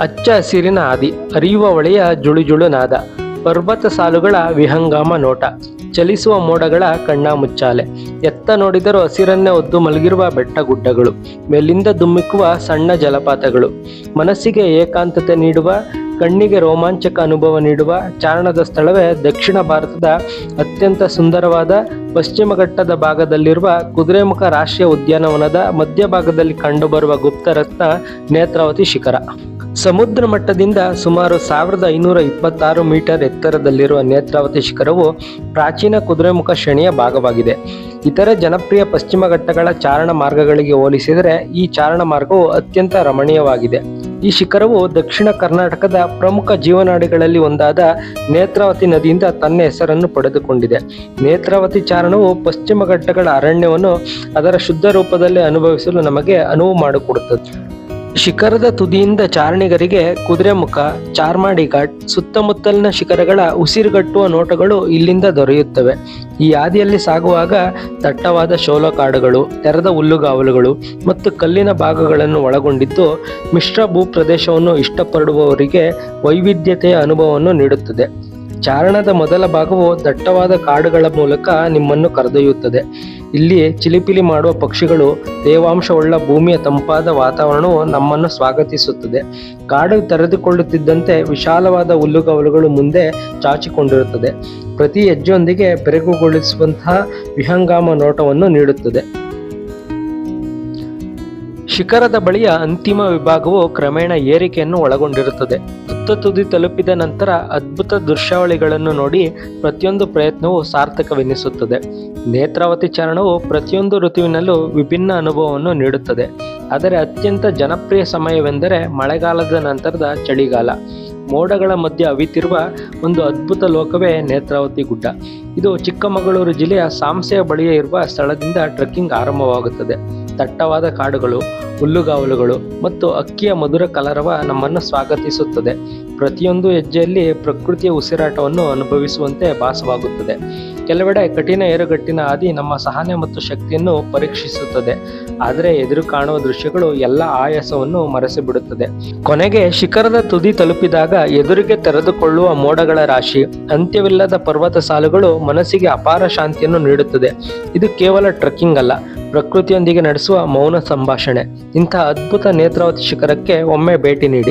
ಹಚ್ಚ ಹಸಿರಿನ ಹಾದಿ ಹರಿಯುವ ಹೊಳೆಯ ಜುಳುಜುಳು ನಾದ ಪರ್ವತ ಸಾಲುಗಳ ವಿಹಂಗಾಮ ನೋಟ, ಚಲಿಸುವ ಮೋಡಗಳ ಕಣ್ಣ ಮುಚ್ಚಾಲೆ. ಎತ್ತ ನೋಡಿದರೂ ಹಸಿರನ್ನೇ ಒದ್ದು ಮಲಗಿರುವ ಬೆಟ್ಟ ಗುಡ್ಡಗಳು, ಮೇಲಿಂದ ದುಮ್ಮಿಕ್ಕುವ ಸಣ್ಣ ಜಲಪಾತಗಳು. ಮನಸ್ಸಿಗೆ ಏಕಾಂತತೆ ನೀಡುವ, ಕಣ್ಣಿಗೆ ರೋಮಾಂಚಕ ಅನುಭವ ನೀಡುವ ಚಾರಣದ ಸ್ಥಳವೇ ದಕ್ಷಿಣ ಭಾರತದ ಅತ್ಯಂತ ಸುಂದರವಾದ ಪಶ್ಚಿಮ ಘಟ್ಟದ ಭಾಗದಲ್ಲಿರುವ ಕುದುರೆಮುಖ ರಾಷ್ಟ್ರೀಯ ಉದ್ಯಾನವನದ ಮಧ್ಯಭಾಗದಲ್ಲಿ ಕಂಡುಬರುವ ಗುಪ್ತರತ್ನ ನೇತ್ರಾವತಿ ಶಿಖರ. ಸಮುದ್ರ ಮಟ್ಟದಿಂದ ಸುಮಾರು ಸಾವಿರದ ಐನೂರ ಇಪ್ಪತ್ತಾರು ಮೀಟರ್ ಎತ್ತರದಲ್ಲಿರುವ ನೇತ್ರಾವತಿ ಶಿಖರವು ಪ್ರಾಚೀನ ಕುದುರೆಮುಖ ಶ್ರೇಣಿಯ ಭಾಗವಾಗಿದೆ. ಇತರ ಜನಪ್ರಿಯ ಪಶ್ಚಿಮ ಘಟ್ಟಗಳ ಚಾರಣ ಮಾರ್ಗಗಳಿಗೆ ಹೋಲಿಸಿದರೆ ಈ ಚಾರಣ ಮಾರ್ಗವು ಅತ್ಯಂತ ರಮಣೀಯವಾಗಿದೆ. ಈ ಶಿಖರವು ದಕ್ಷಿಣ ಕರ್ನಾಟಕದ ಪ್ರಮುಖ ಜೀವನಾಡಿಗಳಲ್ಲಿ ಒಂದಾದ ನೇತ್ರಾವತಿ ನದಿಯಿಂದ ತನ್ನ ಹೆಸರನ್ನು ಪಡೆದುಕೊಂಡಿದೆ. ನೇತ್ರಾವತಿ ಚಾರಣವು ಪಶ್ಚಿಮ ಘಟ್ಟಗಳ ಅರಣ್ಯವನ್ನು ಅದರ ಶುದ್ಧ ರೂಪದಲ್ಲಿ ಅನುಭವಿಸಲು ನಮಗೆ ಅನುವು ಮಾಡಿಕೊಡುತ್ತದೆ. ಶಿಖರದ ತುದಿಯಿಂದ ಚಾರಣಿಗರಿಗೆ ಕುದುರೆಮುಖ ಚಾರ್ಮಾಡಿ ಘಾಟ್, ಸುತ್ತಮುತ್ತಲಿನ ಶಿಖರಗಳ ಉಸಿರುಗಟ್ಟುವ ನೋಟಗಳು ಇಲ್ಲಿಂದ ದೊರೆಯುತ್ತವೆ. ಈ ಹಾದಿಯಲ್ಲಿ ಸಾಗುವಾಗ ದಟ್ಟವಾದ ಶೋಲ ಕಾಡುಗಳು ತೆರೆದ ಹುಲ್ಲುಗಾವಲುಗಳು ಮತ್ತು ಕಲ್ಲಿನ ಭಾಗಗಳನ್ನು ಒಳಗೊಂಡಿದ್ದು ಮಿಶ್ರ ಭೂಪ್ರದೇಶವನ್ನು ಇಷ್ಟಪಡುವವರಿಗೆ ವೈವಿಧ್ಯತೆಯ ಅನುಭವವನ್ನು ನೀಡುತ್ತದೆ. ಚಾರಣದ ಮೊದಲ ಭಾಗವು ದಟ್ಟವಾದ ಕಾಡುಗಳ ಮೂಲಕ ನಿಮ್ಮನ್ನು ಕರೆದೊಯ್ಯುತ್ತದೆ. ಇಲ್ಲಿ ಚಿಲಿಪಿಲಿ ಮಾಡುವ ಪಕ್ಷಿಗಳು ತೇವಾಂಶವುಳ್ಳ ಭೂಮಿಯ ತಂಪಾದ ವಾತಾವರಣವು ನಮ್ಮನ್ನು ಸ್ವಾಗತಿಸುತ್ತದೆ. ಕಾಡು ತೆರೆದುಕೊಳ್ಳುತ್ತಿದ್ದಂತೆ ವಿಶಾಲವಾದ ಹುಲ್ಲುಗವಲುಗಳು ಮುಂದೆ ಚಾಚಿಕೊಂಡಿರುತ್ತದೆ. ಪ್ರತಿ ಹೆಜ್ಜೆಯೊಂದಿಗೆ ಬೆರಗುಗೊಳಿಸುವಂತಹ ವಿಹಂಗಾಮ ನೋಟವನ್ನು ನೀಡುತ್ತದೆ. ಶಿಖರದ ಬಳಿಯ ಅಂತಿಮ ವಿಭಾಗವು ಕ್ರಮೇಣ ಏರಿಕೆಯನ್ನು ಒಳಗೊಂಡಿರುತ್ತದೆ. ತುತ್ತ ತುದಿ ತಲುಪಿದ ನಂತರ ಅದ್ಭುತ ದೃಶ್ಯಾವಳಿಗಳನ್ನು ನೋಡಿ ಪ್ರತಿಯೊಂದು ಪ್ರಯತ್ನವು ಸಾರ್ಥಕವೆನಿಸುತ್ತದೆ. ನೇತ್ರಾವತಿ ಚರಣವು ಪ್ರತಿಯೊಂದು ಋತುವಿನಲ್ಲೂ ವಿಭಿನ್ನ ಅನುಭವವನ್ನು ನೀಡುತ್ತದೆ. ಆದರೆ ಅತ್ಯಂತ ಜನಪ್ರಿಯ ಸಮಯವೆಂದರೆ ಮಳೆಗಾಲದ ನಂತರದ ಚಳಿಗಾಲ. ಮೋಡಗಳ ಮಧ್ಯೆ ಅವಿತಿರುವ ಒಂದು ಅದ್ಭುತ ಲೋಕವೇ ನೇತ್ರಾವತಿ ಗುಡ್ಡ. ಇದು ಚಿಕ್ಕಮಗಳೂರು ಜಿಲ್ಲೆಯ ಸಾಂಸೆಯ ಬಳಿಯೇ ಇರುವ ಸ್ಥಳದಿಂದ ಟ್ರೆಕ್ಕಿಂಗ್ ಆರಂಭವಾಗುತ್ತದೆ. ದಟ್ಟವಾದ ಕಾಡುಗಳು, ಹುಲ್ಲುಗಾವಲುಗಳು ಮತ್ತು ಅಕ್ಕಿಯ ಮಧುರ ಕಲರವ ನಮ್ಮನ್ನು ಸ್ವಾಗತಿಸುತ್ತದೆ. ಪ್ರತಿಯೊಂದು ಹೆಜ್ಜೆಯಲ್ಲಿ ಪ್ರಕೃತಿಯ ಉಸಿರಾಟವನ್ನು ಅನುಭವಿಸುವಂತೆ ಭಾಸವಾಗುತ್ತದೆ. ಕೆಲವೆಡೆ ಕಠಿಣ ಏರುಗಟ್ಟಿನ ಹಾದಿ ನಮ್ಮ ಸಹನೆ ಮತ್ತು ಶಕ್ತಿಯನ್ನು ಪರೀಕ್ಷಿಸುತ್ತದೆ. ಆದರೆ ಎದುರು ಕಾಣುವ ದೃಶ್ಯಗಳು ಎಲ್ಲ ಆಯಾಸವನ್ನು ಮರೆಸಿಬಿಡುತ್ತದೆ. ಕೊನೆಗೆ ಶಿಖರದ ತುದಿ ತಲುಪಿದಾಗ ಎದುರಿಗೆ ತೆರೆದುಕೊಳ್ಳುವ ಮೋಡಗಳ ರಾಶಿ, ಅಂತ್ಯವಿಲ್ಲದ ಪರ್ವತ ಸಾಲುಗಳು ಮನಸ್ಸಿಗೆ ಅಪಾರ ಶಾಂತಿಯನ್ನು ನೀಡುತ್ತದೆ. ಇದು ಕೇವಲ ಟ್ರೆಕ್ಕಿಂಗ್ ಅಲ್ಲ ಪ್ರಕೃತಿಯೊಂದಿಗೆ ನಡೆಸುವ ಮೌನ ಸಂಭಾಷಣೆ. ಇಂತಹ ಅದ್ಭುತ ನೇತ್ರಾವತಿ ಶಿಖರಕ್ಕೆ ಒಮ್ಮೆ ಭೇಟಿ ನೀಡಿ.